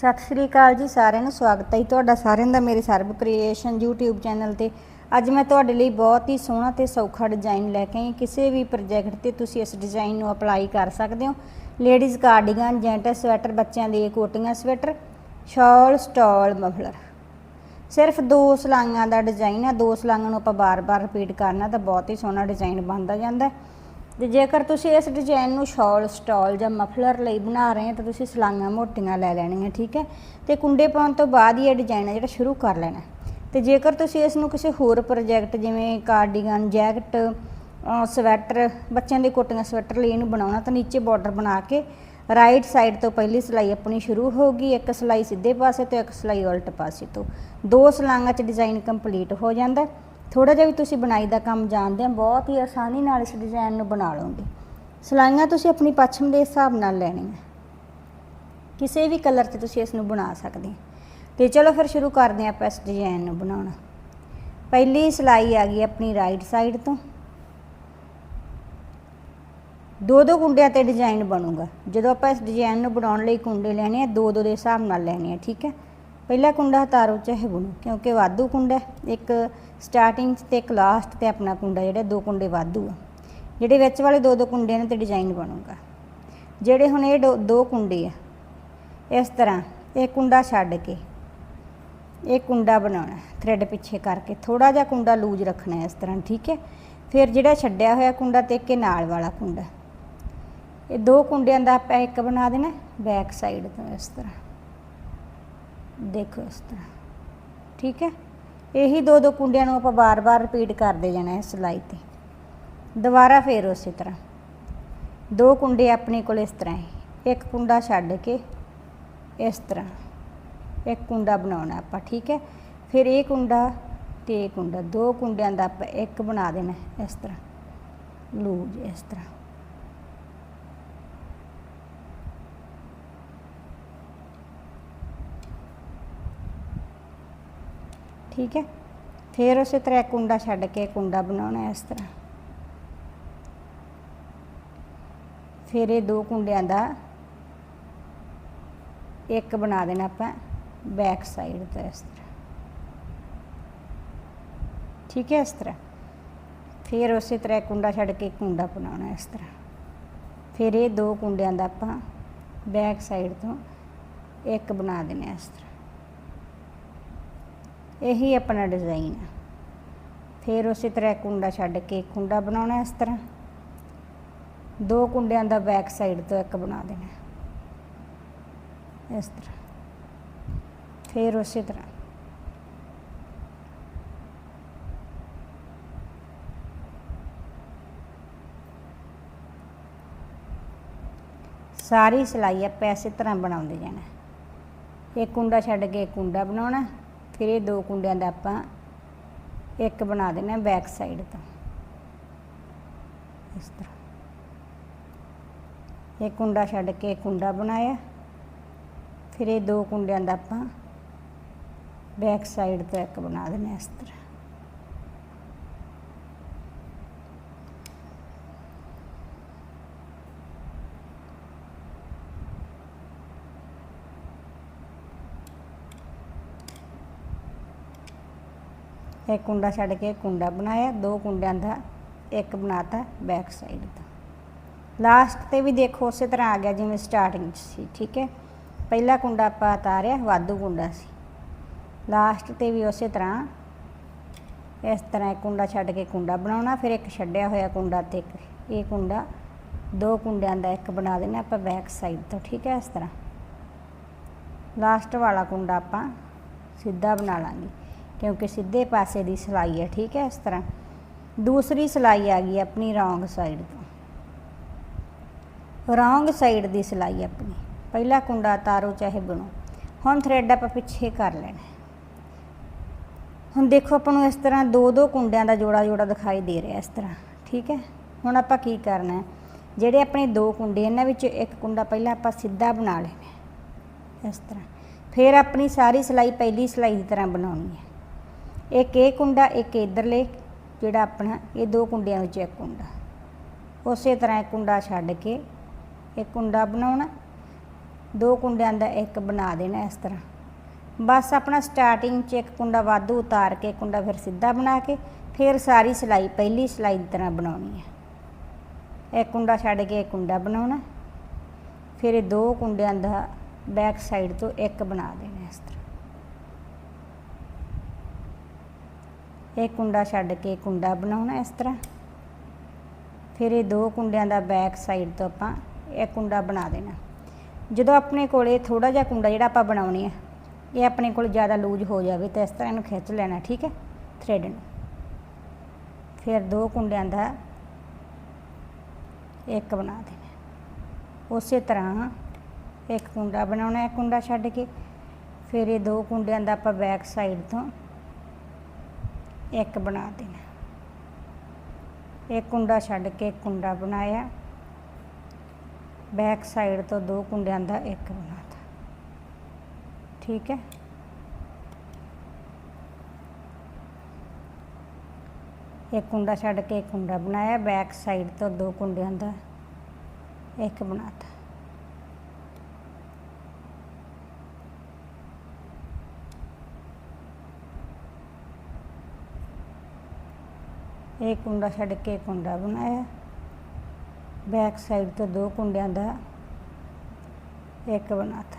ਸਤਿ ਸ਼੍ਰੀ ਅਕਾਲ ਜੀ ਸਾਰਿਆਂ ਨੂੰ, ਸਵਾਗਤ ਹੈ ਜੀ ਤੁਹਾਡਾ ਸਾਰਿਆਂ ਦਾ ਮੇਰੇ ਸਰਬ ਕ੍ਰੀਏਸ਼ਨ YouTube ਚੈਨਲ ਤੇ। ਅੱਜ ਮੈਂ ਤੁਹਾਡੇ ਲਈ ਬਹੁਤ ਹੀ ਸੋਹਣਾ ਤੇ ਸੌਖਾ ਡਿਜ਼ਾਈਨ ਲੈ ਕੇ ਆਈ। ਕਿਸੇ ਵੀ ਪ੍ਰੋਜੈਕਟ ਤੇ ਤੁਸੀਂ ਇਸ ਡਿਜ਼ਾਈਨ ਨੂੰ ਅਪਲਾਈ ਕਰ ਸਕਦੇ ਹੋ। ਲੇਡੀਜ਼ ਕਾਰਡੀਗਨ ਜੈਂਟਸ ਸਵੈਟਰ ਬੱਚਿਆਂ ਦੇ ਕੋਟੀਆਂ ਸਵੈਟਰ ਸ਼ਾਲ ਸਟਾਲ ਮਫਲਰ ਸਿਰਫ ਦੋ ਸਲਾਈਆਂ ਦਾ ਡਿਜ਼ਾਈਨ ਹੈ। ਦੋ ਸਲਾਈਆਂ ਨੂੰ ਆਪਾਂ ਬਾਰ-ਬਾਰ ਰਿਪੀਟ ਕਰਨਾ ਤਾਂ ਬਹੁਤ ਹੀ ਸੋਹਣਾ ਡਿਜ਼ਾਈਨ ਬਣਦਾ ਜਾਂਦਾ ਹੈ। ਤੇ ਜੇਕਰ ਤੁਸੀਂ ਇਸ ਡਿਜ਼ਾਈਨ ਨੂੰ ਸ਼ਾਲ, ਸਟਾਲ ਜਾਂ ਮਫਲਰ ਲਈ ਬਣਾ ਰਹੇ ਹੋ ਤਾਂ ਤੁਸੀਂ ਸਲਾਈਆਂ ਮੋਟੀਆਂ ਲੈ ਲੈਣੀਆਂ, ਠੀਕ ਹੈ? ਤੇ ਕੁੰਡੇ ਪਾਉਣ ਤੋਂ ਬਾਅਦ ਹੀ ਇਹ ਡਿਜ਼ਾਈਨ ਹੈ ਜਿਹੜਾ ਸ਼ੁਰੂ ਕਰ ਲੈਣਾ। ਹੈ। ਤੇ ਜੇਕਰ ਤੁਸੀਂ ਇਸ ਨੂੰ ਕਿਸੇ ਹੋਰ ਪ੍ਰੋਜੈਕਟ ਜਿਵੇਂ ਕਾਰਡੀਗਨ ਜੈਕਟ ਸਵੈਟਰ ਬੱਚਿਆਂ ਦੇ ਕੋਟੀਆਂ ਸਵੈਟਰ ਲਈ ਇਹਨੂੰ ਬਣਾਉਣਾ ਤਾਂ ਨੀਚੇ ਬਾਰਡਰ ਬਣਾ ਕੇ ਰਾਈਟ ਸਾਈਡ ਤੋਂ ਪਹਿਲੀ ਸਿਲਾਈ ਆਪਣੀ ਸ਼ੁਰੂ ਹੋਗੀ ਇੱਕ ਸਿਲਾਈ ਸਿੱਧੇ ਪਾਸੇ ਤੋਂ, ਇੱਕ ਸਿਲਾਈ ਉਲਟ ਪਾਸੇ ਤੋਂ। ਦੋ ਸਲਾਈਆਂ 'ਚ ਡਿਜ਼ਾਈਨ ਕੰਪਲੀਟ ਹੋ ਜਾਂਦਾ। ਥੋੜਾ ਜਿਹਾ ਵੀ ਤੁਸੀਂ ਬਣਾਈ ਦਾ ਕੰਮ ਜਾਣਦੇ ਆ ਬਹੁਤ ਹੀ ਆਸਾਨੀ ਨਾਲ ਇਸ ਡਿਜ਼ਾਈਨ ਨੂੰ ਬਣਾ ਲਓਗੇ। ਸਲਾਈਆਂ ਤੁਸੀਂ ਆਪਣੀ ਪੱਛਮ ਦੇ ਹਿਸਾਬ ਨਾਲ ਲੈਣੀਆਂ। ਕਿਸੇ ਵੀ ਕਲਰ 'ਚ ਤੁਸੀਂ ਇਸ ਨੂੰ ਬਣਾ ਸਕਦੇ ਹੋ। ਤੇ ਚਲੋ ਫਿਰ ਸ਼ੁਰੂ ਕਰਦੇ ਹਾਂ ਆਪਾਂ ਇਸ ਡਿਜ਼ਾਈਨ ਨੂੰ ਬਣਾਉਣਾ। ਪਹਿਲੀ ਸਿਲਾਈ ਆ ਗਈ ਆਪਣੀ ਰਾਈਟ ਸਾਈਡ ਤੋਂ। ਦੋ ਦੋ ਕੁੰਡਿਆਂ ਤੇ ਡਿਜ਼ਾਈਨ ਬਣੂਗਾ। ਜਦੋਂ ਆਪਾਂ ਇਸ ਡਿਜ਼ਾਈਨ ਨੂੰ ਬਣਾਉਣ ਲਈ ਕੁੰਡੇ ਲੈਣੇ ਆ ਦੋ ਦੋ ਦੇ ਹਿਸਾਬ ਨਾਲ ਲੈਣੇ ਆ, ਠੀਕ ਹੈ? ਪਹਿਲਾ ਕੁੰਡਾ ਤਾਰੋ ਚਾਹੇ ਬੁਣੋ, ਕਿਉਂਕਿ ਵਾਧੂ ਕੁੰਡਾ ਇੱਕ ਸਟਾਰਟਿੰਗ 'ਚ ਤੇ ਇੱਕ ਲਾਸਟ ਤੇ ਆਪਣਾ ਕੁੰਡਾ, ਜਿਹੜਾ ਦੋ ਕੁੰਡੇ ਵਾਧੂ ਆ। ਜਿਹੜੇ ਵਿੱਚ ਵਾਲੇ ਦੋ ਦੋ ਕੁੰਡੇ ਨੇ ਤੇ ਡਿਜ਼ਾਈਨ ਬਣੂਗਾ। ਜਿਹੜੇ ਹੁਣ ਇਹ ਦੋ- ਦੋ ਕੁੰਡੇ ਆ, ਇਸ ਤਰ੍ਹਾਂ ਇਹ ਕੁੰਡਾ ਛੱਡ ਕੇ ਇਹ ਕੁੰਡਾ ਬਣਾਉਣਾ ਥ੍ਰੈਡ ਪਿੱਛੇ ਕਰਕੇ ਥੋੜਾ ਜਿਹਾ ਕੁੰਡਾ ਲੂਜ਼ ਰੱਖਣਾ ਇਸ ਤਰ੍ਹਾਂ, ਠੀਕ ਹੈ? ਫਿਰ ਜਿਹੜਾ ਛੱਡਿਆ ਹੋਇਆ ਕੁੰਡਾ ਤੇ ਕੇ ਨਾਲ ਵਾਲਾ ਕੁੰਡਾ। ਇਹ ਦੋ ਕੁੰਡਿਆਂ ਦਾ ਆਪਾਂ ਇੱਕ ਬਣਾ ਦੇਣਾ ਬੈਕ ਸਾਈਡ ਤੋਂ ਇਸ ਤਰ੍ਹਾਂ। ਦੇਖੋ ਇਸ ਤਰ੍ਹਾਂ, ਠੀਕ ਹੈ? ਇਹੀ ਦੋ ਦੋ ਕੁੰਡਿਆਂ ਨੂੰ ਆਪਾਂ ਬਾਰ-ਬਾਰ ਰਿਪੀਟ ਕਰਦੇ ਜਾਣਾ ਹੈ ਸਿਲਾਈ ਤੇ। ਦੁਬਾਰਾ ਫੇਰ ਉਸੇ ਤਰ੍ਹਾਂ। ਦੋ ਕੁੰਡੇ ਆਪਣੇ ਕੋਲ ਇਸ ਤਰ੍ਹਾਂ ਹੈ। ਇੱਕ ਕੁੰਡਾ ਛੱਡ ਕੇ ਇਸ ਤਰ੍ਹਾਂ। ਇੱਕ ਕੁੰਡਾ ਬਣਾਉਣਾ ਆਪਾਂ, ਠੀਕ ਹੈ? ਫਿਰ ਇਹ ਕੁੰਡਾ ਤੇ ਇਹ ਕੁੰਡਾ, ਦੋ ਕੁੰਡਿਆਂ ਦਾ ਆਪਾਂ ਇੱਕ ਬਣਾ ਦੇਣਾ ਇਸ ਤਰ੍ਹਾਂ। ਲੂਜ ਇਸ ਤਰ੍ਹਾਂ। ਠੀਕ ਹੈ? ਫਿਰ ਉਸੇ ਤਰ੍ਹਾਂ ਕੁੰਡਾ ਛੱਡ ਕੇ ਕੁੰਡਾ ਬਣਾਉਣਾ ਇਸ ਤਰ੍ਹਾਂ। ਫਿਰ ਇਹ ਦੋ ਕੁੰਡਿਆਂ ਦਾ ਇੱਕ ਬਣਾ ਦੇਣਾ ਆਪਾਂ ਬੈਕ ਸਾਈਡ ਤੋਂ ਇਸ ਤਰ੍ਹਾਂ। ਠੀਕ ਹੈ ਇਸ ਤਰ੍ਹਾਂ? ਫਿਰ ਉਸੇ ਤਰ੍ਹਾਂ ਕੁੰਡਾ ਛੱਡ ਕੇ ਕੁੰਡਾ ਬਣਾਉਣਾ ਇਸ ਤਰ੍ਹਾਂ। ਫਿਰ ਇਹ ਦੋ ਕੁੰਡਿਆਂ ਦਾ ਆਪਾਂ ਬੈਕ ਸਾਈਡ ਤੋਂ ਇੱਕ ਬਣਾ ਦੇਣਾ ਇਸ ਤਰ੍ਹਾਂ। ਇਹੀ ਆਪਣਾ ਡਿਜ਼ਾਈਨ ਹੈ ਫਿਰ ਉਸੇ ਤਰ੍ਹਾਂ ਕੁੰਡਾ ਛੱਡ ਕੇ ਇੱਕ ਕੁੰਡਾ ਬਣਾਉਣਾ ਇਸ ਤਰ੍ਹਾਂ। ਦੋ ਕੁੰਡਿਆਂ ਦਾ ਬੈਕ ਸਾਈਡ ਤੋਂ ਇੱਕ ਬਣਾ ਦੇਣਾ। ਇਸ ਤਰ੍ਹਾਂ। ਫਿਰ ਉਸੇ ਤਰ੍ਹਾਂ। ਸਾਰੀ ਸਿਲਾਈ ਆਪਾਂ ਇਸੇ ਤਰ੍ਹਾਂ ਬਣਾਉਂਦੇ ਜਾਣਾ। ਇੱਕ ਕੁੰਡਾ ਛੱਡ ਕੇ ਇੱਕ ਕੁੰਡਾ ਬਣਾਉਣਾ। ਫਿਰ ਇਹ ਦੋ ਕੁੰਡਿਆਂ ਦਾ ਆਪਾਂ ਇੱਕ ਬਣਾ ਦੇਣਾ ਬੈਕ ਸਾਈਡ ਤੋਂ। ਇਸ ਤਰ੍ਹਾਂ। ਇਹ ਕੁੰਡਾ ਛੱਡ ਕੇ ਕੁੰਡਾ ਬਣਾਇਆ। ਫਿਰ ਇਹ ਦੋ ਕੁੰਡਿਆਂ ਦਾ ਆਪਾਂ ਬੈਕ ਸਾਈਡ ਤੋਂ ਇੱਕ ਬਣਾ ਦੇਣਾ ਇਸ ਤਰ੍ਹਾਂ। ਇੱਕ ਕੁੰਡਾ ਛੱਡ ਕੇ ਕੁੰਡਾ ਬਣਾਇਆ, ਦੋ ਕੁੰਡਿਆਂ ਦਾ ਇੱਕ ਬਣਾਤਾ ਬੈਕ ਸਾਈਡ ਤੋਂ ਲਾਸਟ ਤੇ ਵੀ ਦੇਖੋ ਉਸੇ ਤਰ੍ਹਾਂ ਆ ਗਿਆ ਜਿਵੇਂ ਸਟਾਰਟਿੰਗ 'ਚ ਸੀ, ਠੀਕ ਹੈ? ਪਹਿਲਾ ਕੁੰਡਾ ਆਪਾਂ ਉਤਾਰਿਆ ਵਾਧੂ ਕੁੰਡਾ ਸੀ। ਲਾਸਟ ਤੇ ਵੀ ਉਸੇ ਤਰ੍ਹਾਂ ਇਸ ਤਰ੍ਹਾਂ ਇੱਕ ਕੁੰਡਾ ਛੱਡ ਕੇ ਕੁੰਡਾ ਬਣਾਉਣਾ, ਫਿਰ ਇੱਕ ਛੱਡਿਆ ਹੋਇਆ ਕੁੰਡਾ ਤੇ ਇੱਕ, ਇਹ ਕੁੰਡਾ ਦੋ ਕੁੰਡਿਆਂ ਦਾ ਇੱਕ ਬਣਾ ਦੇਣਾ ਆਪਾਂ ਬੈਕ ਸਾਈਡ ਤੋਂ, ਠੀਕ ਹੈ? ਇਸ ਤਰ੍ਹਾਂ। ਲਾਸਟ ਵਾਲਾ ਕੁੰਡਾ ਆਪਾਂ ਸਿੱਧਾ ਬਣਾ ਲਾਂਗੇ। ਕਿਉਂਕਿ ਸਿੱਧੇ ਪਾਸੇ ਦੀ ਸਿਲਾਈ ਹੈ, ਠੀਕ ਹੈ, ਇਸ ਤਰ੍ਹਾਂ। ਦੂਸਰੀ ਸਿਲਾਈ ਆ ਗਈ ਆਪਣੀ ਰੌਂਗ ਸਾਈਡ ਤੋਂ। ਰੌਂਗ ਸਾਈਡ ਦੀ ਸਿਲਾਈ ਆਪਣੀ। ਪਹਿਲਾ ਕੁੰਡਾ ਤਾਰੋ ਚਾਹੇ ਬਣੋ। ਹੁਣ ਥ੍ਰੈਡ ਆਪਾਂ ਪਿੱਛੇ ਕਰ ਲੈਣਾ ਹੁਣ ਦੇਖੋ, ਆਪਾਂ ਨੂੰ ਇਸ ਤਰ੍ਹਾਂ ਦੋ ਦੋ ਕੁੰਡਿਆਂ ਦਾ ਜੋੜਾ ਜੋੜਾ ਦਿਖਾਈ ਦੇ ਰਿਹਾ ਇਸ ਤਰ੍ਹਾਂ, ਠੀਕ ਹੈ। ਹੁਣ ਆਪਾਂ ਕੀ ਕਰਨਾ ਹੈ? ਜਿਹੜੇ ਆਪਣੇ ਦੋ ਕੁੰਡੇ, ਇਹਨਾਂ ਵਿੱਚ ਇੱਕ ਕੁੰਡਾ ਪਹਿਲਾਂ ਆਪਾਂ ਸਿੱਧਾ ਬਣਾ ਲੈਣਾ ਇਸ ਤਰ੍ਹਾਂ। ਫਿਰ ਆਪਣੀ ਸਾਰੀ ਸਿਲਾਈ ਪਹਿਲੀ ਸਿਲਾਈ ਦੀ ਤਰ੍ਹਾਂ ਬਣਾਉਣੀ ਹੈ। ਇੱਕ ਇਹ ਕੁੰਡਾ, ਇੱਕ ਇਧਰਲੇ, ਜਿਹੜਾ ਆਪਣਾ, ਇਹ ਦੋ ਕੁੰਡਿਆਂ ਵਿੱਚ ਇੱਕ ਕੁੰਡਾ। ਉਸੇ ਤਰ੍ਹਾਂ ਇੱਕ ਕੁੰਡਾ ਛੱਡ ਕੇ ਇੱਕ ਕੁੰਡਾ ਬਣਾਉਣਾ। ਦੋ ਕੁੰਡਿਆਂ ਦਾ ਇੱਕ ਬਣਾ ਦੇਣਾ ਇਸ ਤਰ੍ਹਾਂ। ਬਸ ਆਪਣਾ ਸਟਾਰਟਿੰਗ 'ਚ ਇੱਕ ਕੁੰਡਾ ਵਾਧੂ ਉਤਾਰ ਕੇ, ਕੁੰਡਾ ਫਿਰ ਸਿੱਧਾ ਬਣਾ ਕੇ, ਫਿਰ ਸਾਰੀ ਸਿਲਾਈ, ਪਹਿਲੀ ਸਿਲਾਈ ਦੀ ਤਰ੍ਹਾਂ ਬਣਾਉਣੀ ਹੈ। ਇੱਕ ਕੁੰਡਾ ਛੱਡ ਕੇ ਇੱਕ ਕੁੰਡਾ ਬਣਾਉਣਾ। ਫਿਰ ਇਹ ਦੋ ਕੁੰਡਿਆਂ ਦਾ ਬੈਕ ਸਾਈਡ ਤੋਂ ਇੱਕ ਬਣਾ ਦੇਣਾ ਇਸ ਤਰ੍ਹਾਂ। ਇਹ ਕੁੰਡਾ ਛੱਡ ਕੇ ਕੁੰਡਾ ਬਣਾਉਣਾ ਇਸ ਤਰ੍ਹਾਂ। ਫਿਰ ਇਹ ਦੋ ਕੁੰਡਿਆਂ ਦਾ ਬੈਕ ਸਾਈਡ ਤੋਂ ਆਪਾਂ ਇੱਕ ਕੁੰਡਾ ਬਣਾ ਦੇਣਾ। ਜਦੋਂ ਆਪਣੇ ਕੋਲ ਇਹ ਥੋੜਾ ਜਿਹਾ ਕੁੰਡਾ ਜਿਹੜਾ ਆਪਾਂ ਬਣਾਉਣੀ ਹੈ ਇਹ ਆਪਣੇ ਕੋਲ ਜ਼ਿਆਦਾ ਲੂਜ ਹੋ ਜਾਵੇ ਤਾਂ ਇਸ ਤਰ੍ਹਾਂ ਇਹਨੂੰ ਖਿੱਚ ਲੈਣਾ, ਠੀਕ ਹੈ ਥ੍ਰੈਡ ਨੂੰ। ਫਿਰ ਦੋ ਕੁੰਡਿਆਂ ਦਾ ਇੱਕ ਬਣਾ ਦੇਣਾ। ਉਸੇ ਤਰ੍ਹਾਂ ਇੱਕ ਕੁੰਡਾ ਬਣਾਉਣਾ ਹੈ ਕੁੰਡਾ ਛੱਡ ਕੇ। ਫਿਰ ਇਹ ਦੋ ਕੁੰਡਿਆਂ ਦਾ ਆਪਾਂ ਬੈਕ ਸਾਈਡ ਤੋਂ ਇੱਕ ਬਣਾ ਦੇਣਾ। ਇੱਕ ਕੁੰਡਾ ਛੱਡ ਕੇ ਇੱਕ ਕੁੰਡਾ ਬਣਾਇਆ। ਬੈਕ ਸਾਈਡ ਤੋਂ ਦੋ ਕੁੰਡਿਆਂ ਦਾ ਇੱਕ ਬਣਾਤਾ। ਠੀਕ ਹੈ? ਇੱਕ ਕੁੰਡਾ ਛੱਡ ਕੇ ਇੱਕ ਕੁੰਡਾ ਬਣਾਇਆ। ਬੈਕ ਸਾਈਡ ਤੋਂ ਦੋ ਕੁੰਡਿਆਂ ਦਾ ਇੱਕ ਬਣਾਤਾ। ਇਹ ਕੁੰਡਾ ਛੱਡ ਕੇ ਕੁੰਡਾ ਬਣਾਇਆ। ਬੈਕ ਸਾਈਡ ਤੋਂ ਦੋ ਕੁੰਡਿਆਂ ਦਾ ਇੱਕ ਬਣਾਤਾ।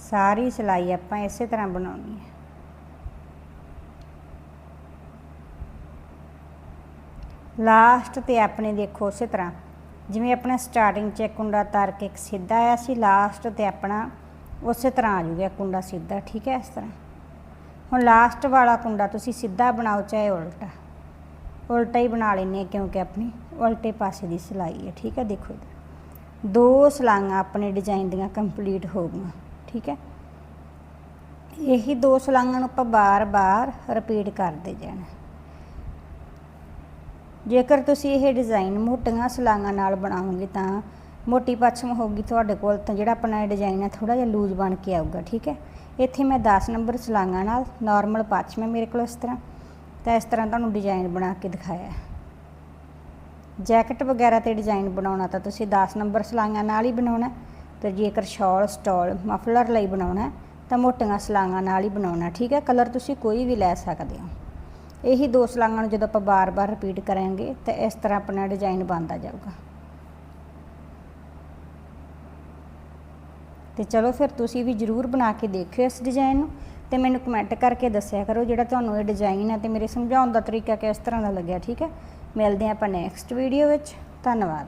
ਸਾਰੀ ਸਿਲਾਈ ਆਪਾਂ ਇਸੇ ਤਰ੍ਹਾਂ ਬਣਾਉਣੀ ਹੈ। ਲਾਸਟ ਤੇ ਆਪਣੇ ਦੇਖੋ ਉਸੇ ਤਰ੍ਹਾਂ। ਜਿਵੇਂ ਆਪਣਾ ਸਟਾਰਟਿੰਗ 'ਚ ਇੱਕ ਕੁੰਡਾ ਤਾਰ ਕੇ ਇੱਕ ਸਿੱਧਾ ਆਇਆ ਸੀ, ਲਾਸਟ ਤੇ ਆਪਣਾ ਉਸੇ ਤਰ੍ਹਾਂ ਆ ਜੂਗਾ, ਕੁੰਡਾ ਸਿੱਧਾ, ਠੀਕ ਹੈ ਇਸ ਤਰ੍ਹਾਂ। ਹੁਣ ਲਾਸਟ ਵਾਲਾ ਕੁੰਡਾ ਤੁਸੀਂ ਸਿੱਧਾ ਬਣਾਓ, ਚਾਹੇ ਉਲਟਾ। ਉਲਟਾ ਹੀ ਬਣਾ ਲੈਣੇ ਕਿਉਂਕਿ ਆਪਣੀ ਉਲਟੇ ਪਾਸੇ ਦੀ ਸਿਲਾਈ ਹੈ, ਠੀਕ ਹੈ ਦੇਖੋ ਦੋ ਸਲਾਈਆਂ ਆਪਣੇ ਡਿਜ਼ਾਈਨ ਦੀਆਂ ਕੰਪਲੀਟ ਹੋ ਗਈਆਂ, ਠੀਕ ਹੈ। ਇਹੀ ਦੋ ਸਲਾਈਆਂ ਨੂੰ ਆਪਾਂ ਬਾਰ-ਬਾਰ ਰਿਪੀਟ ਕਰਦੇ ਜਾਣਾ। ਜੇਕਰ ਤੁਸੀਂ ਇਹ ਡਿਜ਼ਾਈਨ ਮੋਟੀਆਂ ਸਲਾਈਆਂ ਨਾਲ ਬਣਾਓਗੇ ਤਾਂ ਮੋਟੀ ਪੱਛਮ ਹੋਊਗੀ ਤੁਹਾਡੇ ਕੋਲ, ਤਾਂ ਜਿਹੜਾ ਆਪਣਾ ਡਿਜ਼ਾਈਨ ਹੈ ਥੋੜਾ ਜਿਹਾ ਲੂਜ਼ ਬਣ ਕੇ ਆਊਗਾ, ਠੀਕ ਹੈ? ਇੱਥੇ ਮੈਂ 10 ਨੰਬਰ ਸਲਾਈਆਂ ਨਾਲ ਨਾਰਮਲ ਪੱਛਮ ਹੈ ਮੇਰੇ ਕੋਲ ਇਸ ਤਰ੍ਹਾਂ। ਤਾਂ ਇਸ ਤਰ੍ਹਾਂ ਤੁਹਾਨੂੰ ਡਿਜ਼ਾਈਨ ਬਣਾ ਕੇ ਦਿਖਾਇਆ। ਜੈਕਟ ਵਗੈਰਾ ਤੇ ਡਿਜ਼ਾਈਨ ਬਣਾਉਣਾ ਤਾਂ ਤੁਸੀਂ 10 ਨੰਬਰ ਸਲਾਈਆਂ ਨਾਲ ਹੀ ਬਣਾਉਣਾ। ਤੇ ਜੇਕਰ ਸ਼ਾਲ ਸਟਾਲ ਮਫਲਰ ਲਈ ਬਣਾਉਣਾ, ਤਾਂ ਮੋਟੀਆਂ ਸਲਾਈਆਂ ਨਾਲ ਹੀ ਬਣਾਉਣਾ, ਠੀਕ ਹੈ? ਕਲਰ ਤੁਸੀਂ ਕੋਈ ਵੀ ਲੈ ਸਕਦੇ ਹੋ। ਇਹੀ ਦੋ ਸਲਾਈਆਂ ਨੂੰ ਜਦੋਂ ਆਪਾਂ ਬਾਰ-ਬਾਰ ਰਿਪੀਟ ਕਰਾਂਗੇ, ਤਾਂ ਇਸ ਤਰ੍ਹਾਂ ਆਪਣਾ ਡਿਜ਼ਾਈਨ ਬਣਦਾ ਜਾਊਗਾ। ਤੇ ਚਲੋ ਫਿਰ ਤੁਸੀਂ ਵੀ ਜਰੂਰ ਬਣਾ ਕੇ ਦੇਖਿਓ ਇਸ ਡਿਜ਼ਾਈਨ ਨੂੰ, ਤੇ ਮੈਨੂੰ ਕਮੈਂਟ ਕਰਕੇ ਦੱਸਿਆ ਕਰੋ ਜਿਹੜਾ ਤੁਹਾਨੂੰ ਇਹ ਡਿਜ਼ਾਈਨ ਹੈ ਤੇ ਮੇਰੇ ਸਮਝਾਉਣ ਦਾ ਤਰੀਕਾ ਕਿਸ ਤਰ੍ਹਾਂ ਦਾ ਲੱਗਿਆ, ਠੀਕ ਹੈ? ਮਿਲਦੇ ਹਾਂ ਆਪਾਂ ਨੈਕਸਟ ਵੀਡੀਓ ਵਿੱਚ। ਧੰਨਵਾਦ।